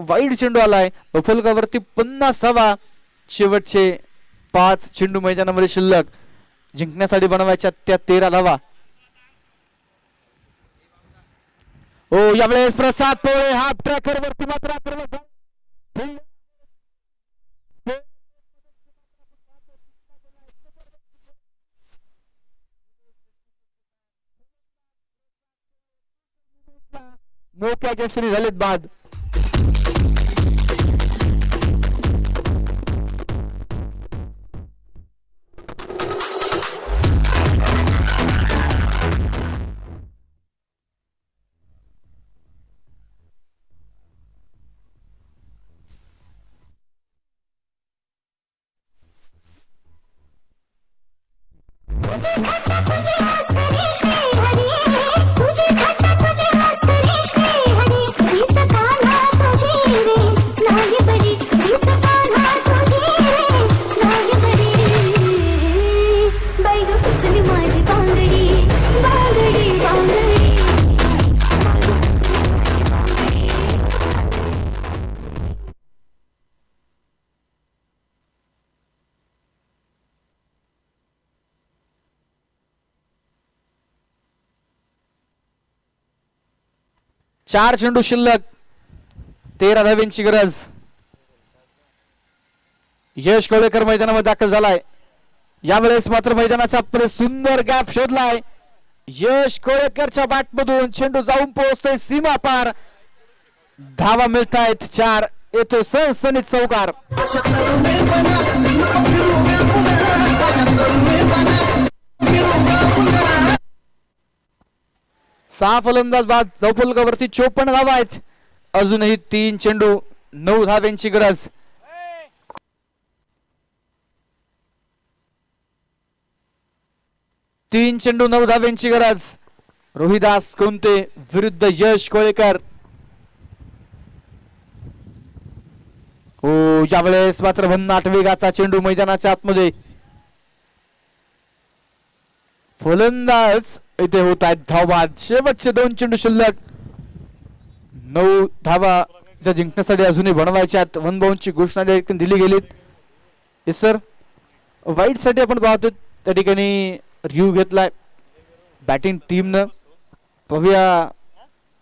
वाईट चेंडू आलाय. फलकावरती पन्नास हवा शेवटचे पाच चेंडू मैदानामध्ये शिल्लक. जिंकण्यासाठी बनवायच्या त्या तेरा धावा हो यावेळेस प्रसाद पोळे हा ट्रॅकर वरती मात्र मोठ्या झालेत बाद. Come चार चेंडू शिल्लक तेरा धाव्यांची गरज. यश कोळेकर मैदानामध्ये दाखल झालाय. यावेळेस मात्र मैदानाचा आपले सुंदर गॅप शोधलाय. यश कोळेकरच्या बॅटमधून चेंडू जाऊन पोहोचतोय सीमा पार. धावा मिळतायत चार येतो सनसनीत चौकार. सहा फलंदाज बाद चौफलकावरती चोपन्न धावा आहेत. अजूनही तीन चेंडू नऊ धाव्यांची गरज. तीन चेंडू नऊ धाव्यांची गरज. रोहिदास कोणते? विरुद्ध यश कोळेकर. हो यावेळेस मात्र भन्नाट वेगाचा चेंडू मैदानाच्या आतमध्ये फलंदाज इथे होत आहेत. धावबाद शेवटचे दोन चेंडू शिल्लक. नऊ धावा ज्या जिंकण्यासाठी अजूनही बनवायच्यात वन बाउंडची घोषणा दिली गेलीत. येस सर वाईटसाठी आपण पाहतो त्या ठिकाणी रिव्ह्यू घेतलाय. बॅटिंग टीमनं पाहूया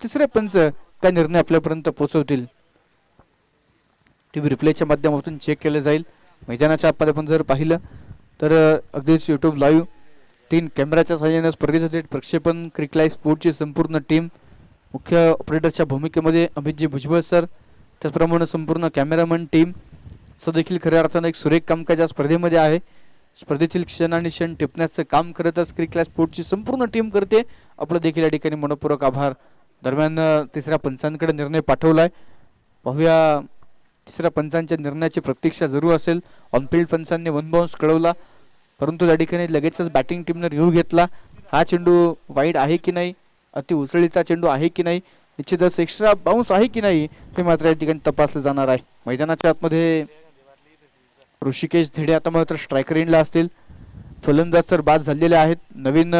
तिसरे पंच काय निर्णय आपल्यापर्यंत पोहोचवतील. टी व्ही रिप्लेच्या माध्यमातून चेक केलं जाईल. मैदानाच्या आतमध्ये आपण जर पाहिलं तर अगदीच यूट्यूब लाईव्ह तीन कॅमेऱ्याच्या सहाय्याने स्पर्धेचं थेट प्रक्षेपण. क्रिकलाय स्पोर्टची संपूर्ण टीम मुख्य ऑपरेटरच्या भूमिकेमध्ये अमितजी भुजबळ सर त्याचप्रमाणे संपूर्ण कॅमेरामन टीम. असं देखील खऱ्या अर्थानं एक सुरेख कामकाज या स्पर्धेमध्ये आहे. स्पर्धेतील क्षण आणि क्षण टिपण्याचं काम करतच क्रिकलाय स्पोर्टची संपूर्ण टीम करते. आपलं देखील या ठिकाणी मनपूर्वक आभार. दरम्यान तिसऱ्या पंचांकडे निर्णय पाठवला आहे पाहूया तिसऱ्या पंचांच्या निर्णयाची प्रतीक्षा जरूर असेल. ऑनफिल्ड पंचांनी वन बाउन्स कळवला. परंतु त्या ठिकाणी लगेचच बॅटिंग टीमनं रिव्ह्यू घेतला. हा चेंडू वाईड आहे की नाही? अति उसळीचा चेंडू आहे की नाही? निश्चितच एक्स्ट्रा बाउन्स आहे की नाही? हे मात्र या ठिकाणी तपासलं जाणार आहे. मैदानाच्या आतमध्ये ऋषिकेश धिडे आता मात्र स्ट्रायकर इनला असतील. फलंदाज तर बाद झालेले आहेत. नवीन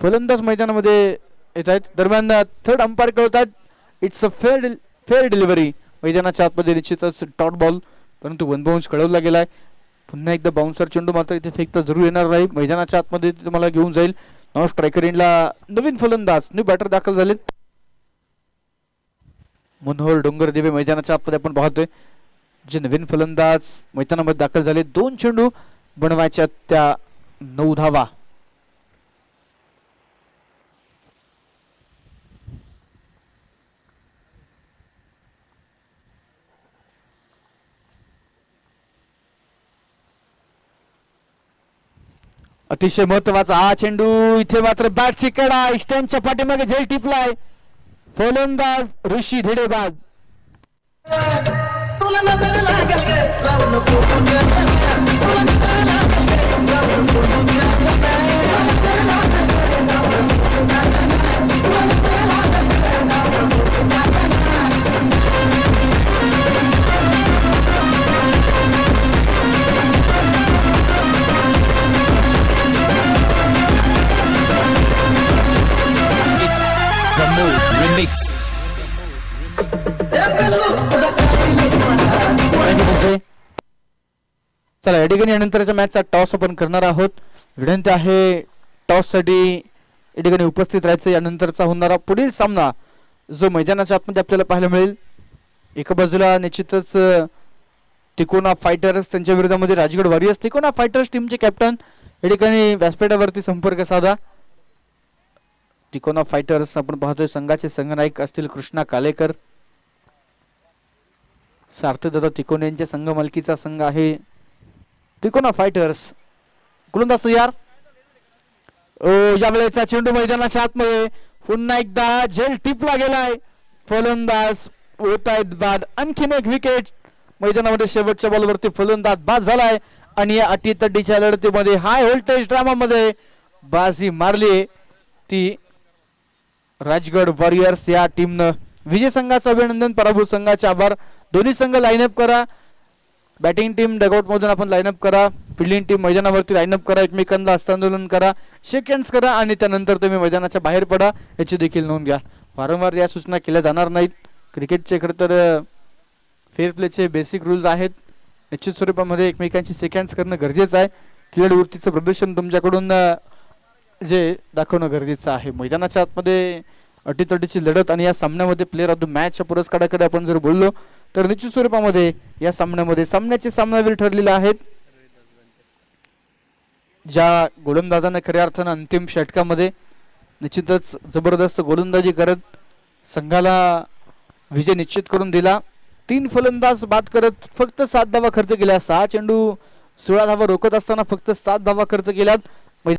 फलंदाज मैदानामध्ये येत आहेत. दरम्यान थर्ड अंपायर कळत आहेत it's a fair fair delivery मैदानाच्या आतमध्ये निश्चितच टॉट बॉल परंतु वन बाउन्स कळवला गेलाय. पुन्हा एकदा बाउन्सर चेंडू मात्र इथे फेकता जरूर येणार नाही. मैदानाच्या आतमध्ये तुम्हाला घेऊन जाईल. नॉन स्ट्रायकर इनला नवीन फलंदाज न्यू बॅटर दाखल झालेत. मनोहर डोंगर देवे मैदानाच्या आतमध्ये आपण पाहतोय. जे नवीन फलंदाज मैदानामध्ये दाखल झाले. दोन चेंडू बनवायच्या त्या नऊ धावा. अतिशय महत्त्वाचा हा चेंडू. इथे मात्र बॅटची कडा इष्टांच्या पाठीमागे झेल टिपलाय. फलंदाज ऋषी धिडेबाद. तुला Remix. चला या ठिकाणी यानंतरच्या मॅचचा टॉस आपण करणार आहोत. विनंती आहे टॉससाठी या ठिकाणी उपस्थित राहायचं. यानंतरचा होणारा पुढील सामना जो मैदानाच्या आतमध्ये आपल्याला पाहायला मिळेल. एका बाजूला निश्चितच तिकोना फायटर्स त्यांच्या विरोधामध्ये राजगड वॉरियर्स तिकोना फायटर्स टीमचे कॅप्टन या ठिकाणी व्यासपीठावरती संपर्क साधा. तिकोना फायटर्स आपण पाहतोय संघाचे संघनायक असतील कृष्णा कालेकर. सार्थदादा तिकोने यांच्या संघ मालकीचा संघ आहे. तिकोना फायटर्स गोलंदाज यार? ओ यावेळेचा चेंडू मैदानाच्या आतमध्ये पुन्हा एकदा झेल टिपला गेलाय. फलंदाज होत आहेत बाद आणखीन एक विकेट मैदानामध्ये शेवटच्या बॉलवरती फलंदाज बाद झालाय. आणि या अटीतटीच्या लढतीमध्ये हाय व्होल्टेज ड्रामामध्ये बाजी मारली. ती राजगड वॉरियर्स या टीमनं विजय संघाचं अभिनंदन पराभूत संघाचे आभार. दोन्ही संघ लाईनअप करा. बॅटिंग टीम डगआउटमधून आपण लाईनअप करा. फिल्डिंग टीम मैदानावरती लाईनअप करा. एकमेकांना हस्तांदोलन करा. शेक हँड्स करा आणि त्यानंतर तुम्ही मैदानाच्या बाहेर पडा. याची देखील नोंद घ्या. वारंवार या सूचना केल्या जाणार नाहीत. क्रिकेटचे खरं तर फेअर प्लेचे बेसिक रूल्स आहेत. निश्चित स्वरूपामध्ये एकमेकांची सेकंड्स हँड्स करणं गरजेचं आहे. क्रीडवृत्तीचं प्रदर्शन तुमच्याकडून जे दाखवणं गरजेचं आहे. मैदानाच्या आतमध्ये अटीतटीची लढत आणि या सामन्यामध्ये प्लेअर ऑफ द मॅचच्या पुरस्काराकडे आपण जर बोललो तर निश्चित स्वरूपामध्ये या सामन्यामध्ये सामन्याचे सामनावीर ठरलेले आहेत. ज्या गोलंदाजाने खऱ्या अर्थानं अंतिम षटकामध्ये निश्चितच जबरदस्त गोलंदाजी करत संघाला विजय निश्चित करून दिला. तीन फलंदाज बाद करत फक्त सात धावा खर्च केल्या. सहा चेंडू सोळा धावा रोखत असताना फक्त सात धावा खर्च केल्यात.